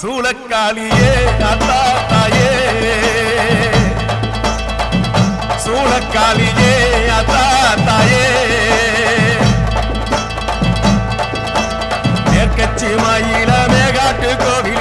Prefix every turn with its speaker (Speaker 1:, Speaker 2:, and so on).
Speaker 1: சூளக்காளியே தாத்தா தாயே சூளக்காளியே அத்தா தாயே மேற்கச்சி கோவில்